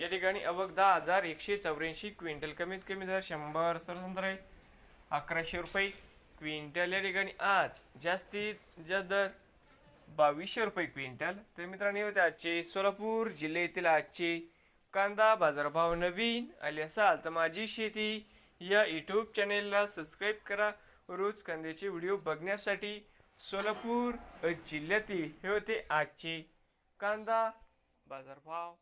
या ठिकाणी अवघ दहा हजार एकशे चौऱ्याऐंशी क्विंटल कमीत कमी दर शंभर सरसंत्र आहे. अकराशे रुपये क्विंटल या ठिकाणी. आज जास्तीत जास्त दर बावीसशे रुपये क्विंटल. तर मित्रांनो होते आजचे सोलापूर जिल्ह्यातील आजचे कांदा बाजारभाव नवीन आले असाल तर माझी शेती या यूट्यूब चॅनेलला सबस्क्राईब करा. रोज कांद्याचे व्हिडिओ बघण्यासाठी सोलापूर जिल्ह्यातील हे होते आजचे कांदा बाजारभाव.